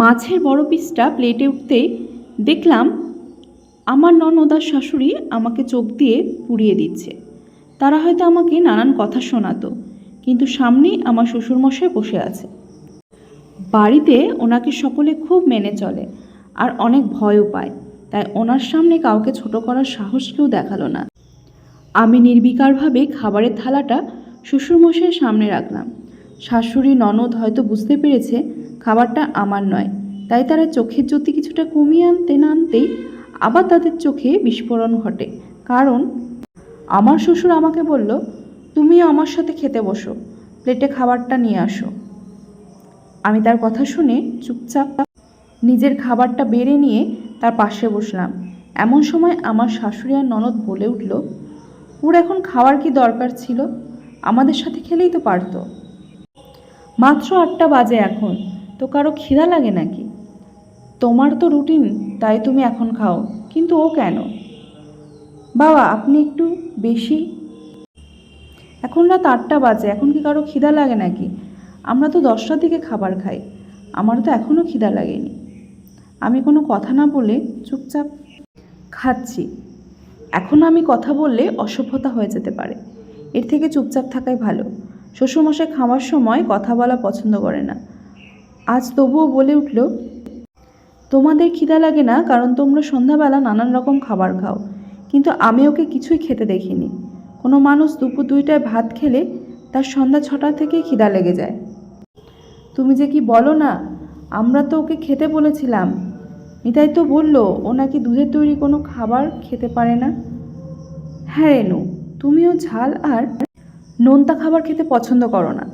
মাছের বড় পিসটা প্লেটে উঠতেই দেখলাম আমার ননদার শাশুড়ি আমাকে চোখ দিয়ে পুড়িয়ে দিচ্ছে। তারা হয়তো আমাকে নানান কথা শোনাতো, কিন্তু সামনেই আমার শ্বশুরমশাই বসে আছে। বাড়িতে ওনাকে সকলে খুব মেনে চলে আর অনেক ভয়ও পায়, তাই ওনার সামনে কাউকে ছোট করার সাহস কেউ দেখাল না। আমি নির্বিকারভাবে খাবারের থালাটা শ্বশুরমশাইয়ের সামনে রাখলাম। শাশুড়ি, ননদ হয়তো বুঝতে পেরেছে খাবারটা আমার নয়। তাই তারা চোখের জ্যোতি কিছুটা কমিয়ে আনতে না আনতেই আবার তাদের চোখে বিস্ফোরণ ঘটে। কারণ আমার শ্বশুর আমাকে বলল তুমিও আমার সাথে খেতে বসো, প্লেটে খাবারটা নিয়ে আসো। আমি তার কথা শুনে চুপচাপ নিজের খাবারটা বেড়ে নিয়ে তার পাশে বসলাম। এমন সময় আমার শাশুড়ি আর ননদ বলে উঠল, ওর এখন খাওয়ার কি দরকার ছিল? আমাদের সাথে খেলেই তো পারতো। মাত্র আটটা বাজে এখন। তো কারও খিদা লাগে নাকি? তোমার তো রুটিন তাই তুমি এখন খাও। কিন্তু ও কেন? বাবা, আপনি একটু বেশি। এখন রাত আটটা বাজে, এখন কি কারও খিদা লাগে নাকি? আমরা তো দশটার দিকে খাবার খাই। আমার তো এখনও খিদা লাগেনি। আমি কোনো কথা না বলে চুপচাপ খাচ্ছি। এখন আমি কথা বললে অসভ্যতা হয়ে যেতে পারে। এর থেকে চুপচাপ থাকাই ভালো। শ্বশুরমশাই খাওয়ার সময় কথা বলা পছন্দ করে না। আজ তবুও বলে উঠল, তোমাদের খিদা লাগে না, কারণ তোমরা সন্ধ্যাবেলা নানান রকম খাবার খাও। কিন্তু আমি ওকে কিছুই খেতে দেখিনি। কোনো মানুষ দুপুর দুইটায় ভাত খেলে তার সন্ধ্যা ছটা থেকেই খিদা লেগে যায়। তুমি যে কি বলো না, আমরা তো ওকে খেতে বলেছিলাম। নিতাই তো বলল, ও নাকি দুধের তৈরি কোনো খাবার খেতে পারে না। হ্যাঁ রেনু, তুমিও ঝাল আর নোনতা খাবার খেতে পছন্দ করো না।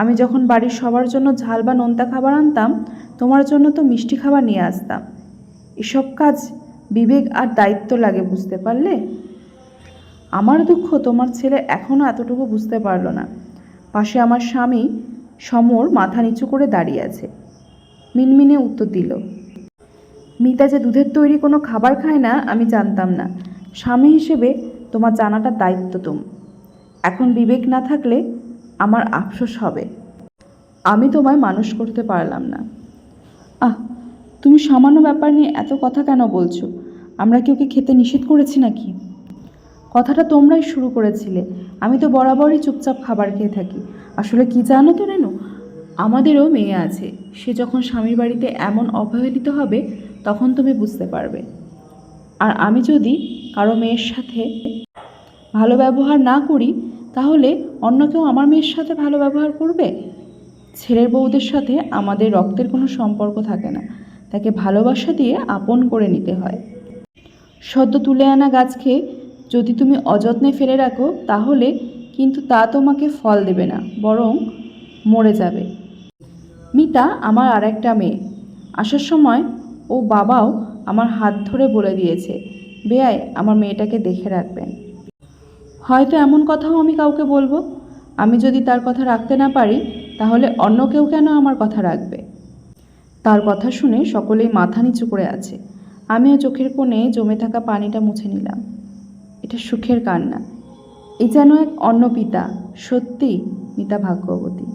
আমি যখন বাড়ির সবার জন্য ঝাল বা নোনতা খাবার আনতাম, তোমার জন্য তো মিষ্টি খাবার নিয়ে আসতাম। এসব কাজ বিবেক আর দায়িত্ব লাগে, বুঝতে পারলে? আমার দুঃখ তোমার ছেলে এখনও এতটুকু বুঝতে পারল না। পাশে আমার স্বামী সমর মাথা নিচু করে দাঁড়িয়ে আছে। মিনমিনে উত্তর দিল, মিতা যে দুধের তৈরি কোনো খাবার খায় না, আমি জানতাম না। স্বামী হিসেবে তোমার জানাটা দায়িত্ব তুমি এখন বিবেক না থাকলে আমার আফসোস হবে। আমি তোমায় মানুষ করতে পারলাম না। আহ, তুমি সামান্য ব্যাপার নিয়ে এত কথা কেন বলছো? আমরা কি ওকে খেতে নিষেধ করেছি নাকি? কথাটা তোমরাই শুরু করেছিলে। আমি তো বরাবরই চুপচাপ খাবার খেয়ে থাকি। আসলে কি জানো তো রেনু? আমাদেরও মেয়ে আছে। সে যখন স্বামীর বাড়িতে এমন অবহেলিত হবে, তখন তুমি বুঝতে পারবে। আর আমি যদি কারও মেয়ের সাথে ভালো ব্যবহার না করি তাহলে অন্য কেউ আমার মেয়ের সাথে ভালো ব্যবহার করবে? ছেলের বউদের সাথে আমাদের রক্তের কোনো সম্পর্ক থাকে না। তাকে ভালোবাসা দিয়ে আপন করে নিতে হয়। সদ্য তুলে আনা গাছকে যদি তুমি অযত্নে ফেলে রাখো, তাহলে কিন্তু তা তোমাকে ফল দেবে না, বরং মরে যাবে। মিতা আমার আর একটা মেয়ে। আসার সময় ও বাবাও আমার হাত ধরে বলে দিয়েছে, বেয়াই, আমার মেয়েটাকে দেখে রাখবেন। হয়তো এমন কথাও আমি কাউকে বলব। আমি যদি তার কথা রাখতে না পারি, তাহলে অন্য কেউ কেন আমার কথা রাখবে? তার কথা শুনে সকলেই মাথা নিচু করে আছে। আমিও চোখের কোণে জমে থাকা পানিটা মুছে নিলাম। এটা সুখের কান্না। এ যেন এক অন্য পিতা সত্যি মিতা ভাগ্যবতী।